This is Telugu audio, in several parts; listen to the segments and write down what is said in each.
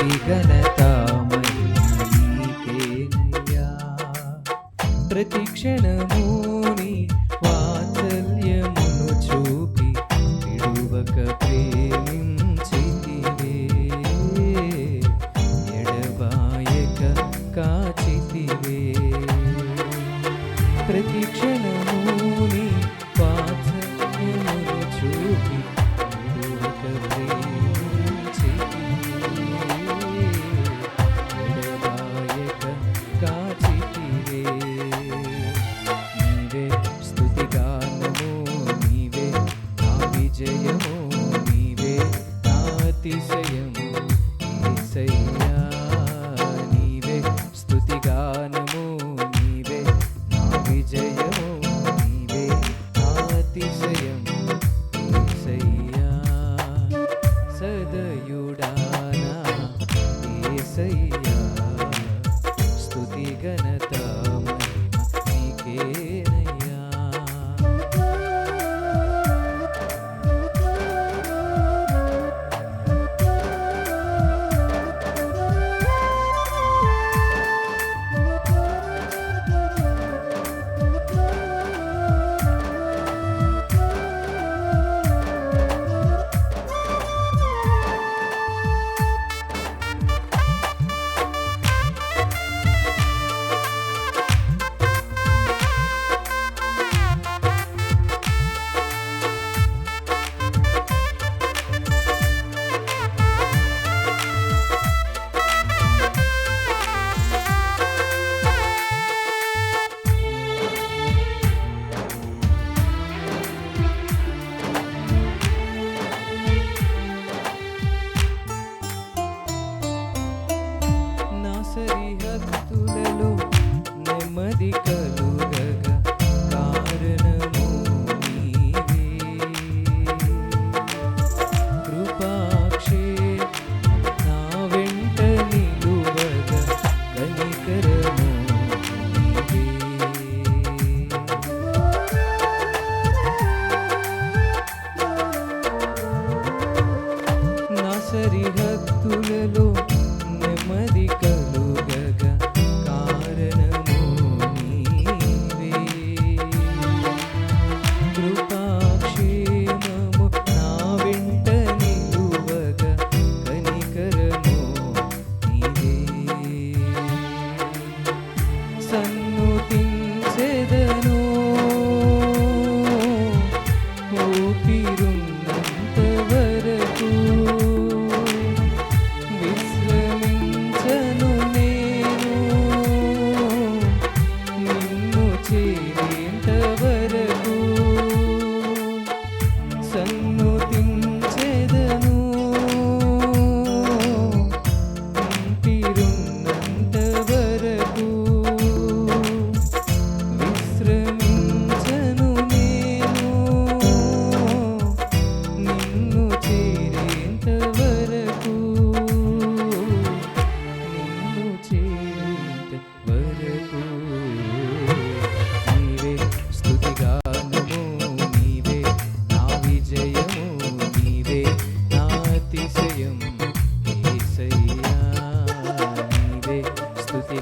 స్తుతి ఘనత మహిమనీకేనయ్యా ప్రతి క్షణముని వాత్సల్యమును చూపి విడువక ప్రేమ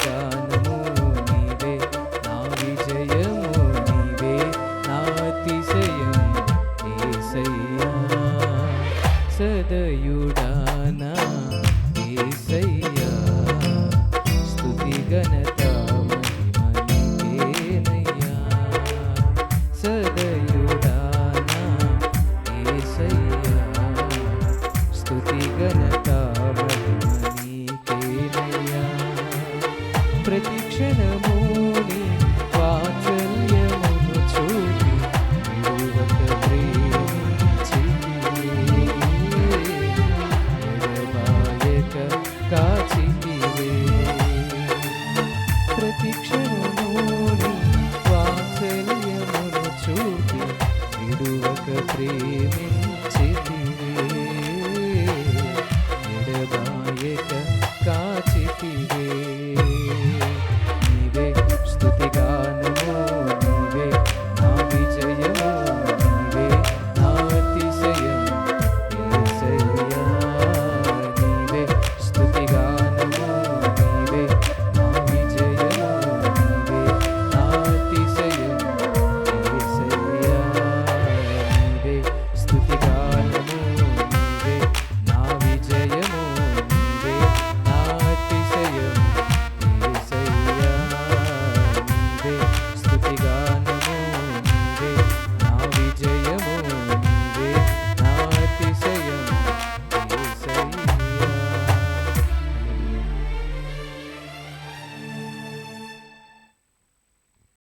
জানা